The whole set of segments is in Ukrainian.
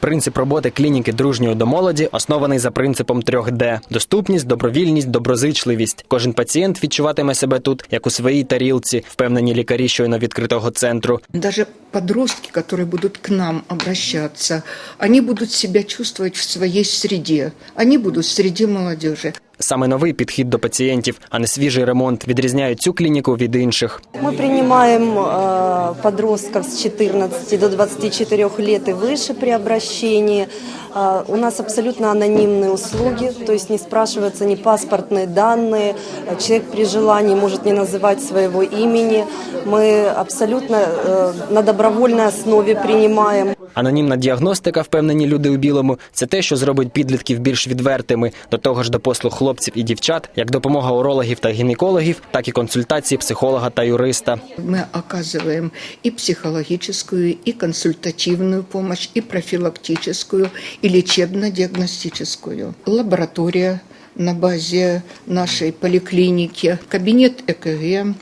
Принцип роботи клініки дружньої до молоді оснований за принципом 3D. доступність, добровільність, доброзичливість. Кожен пацієнт відчуватиме себе тут, як у своїй тарілці, впевнені лікарі щойно відкритого центру. Даже подростки, які будуть к нам обращатися, вони будуть себя чувствовать в своїй среде. вони будуть в среде молодежи. Саме новий підхід до пацієнтів, а не свіжий ремонт, відрізняють цю клініку від інших. Мы принимаем э, подростков с 14 до 24 лет и выше при обращении. Э, у нас абсолютно анонимные услуги, то есть не спрашиваются ни паспортные данные, Э, человек при желании может не называть своего имени. Мы абсолютно э, на добровольной основе принимаем. Анонімна діагностика, впевнені люди у білому, це те, що зробить підлітків більш відвертими. До того ж, до послуг хлопців і дівчат, як допомога урологів та гінекологів, так і консультації психолога та юриста. Мы оказываем и психологическую, и консультативную помощь, и профилактическую, и лечебно-диагностическую. Лаборатория на базе нашей поликлиники, кабинет ЭКГ,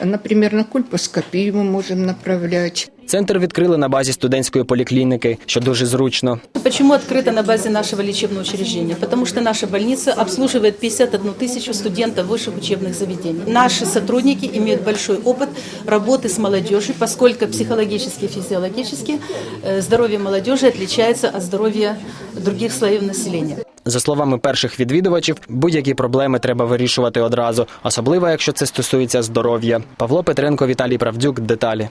например, на кульпоскопию мы можем направлять. Центр відкрили на базі студентської поліклініки, що дуже зручно. Почему открыто на базе нашего лечебного учреждения? Потому что наша больница обслуживает 51 тысячу студентов высших учебных заведений. Наши сотрудники имеют большой опыт работы с молодежью, поскольку психологически и физиологически э, здоровье молодежи отличается от здоровья других слоев населения. За словами перших відвідувачів, будь-які проблеми треба вирішувати одразу, особливо якщо це стосується здоров'я. Павло Петренко, Віталій Правдюк. Деталі.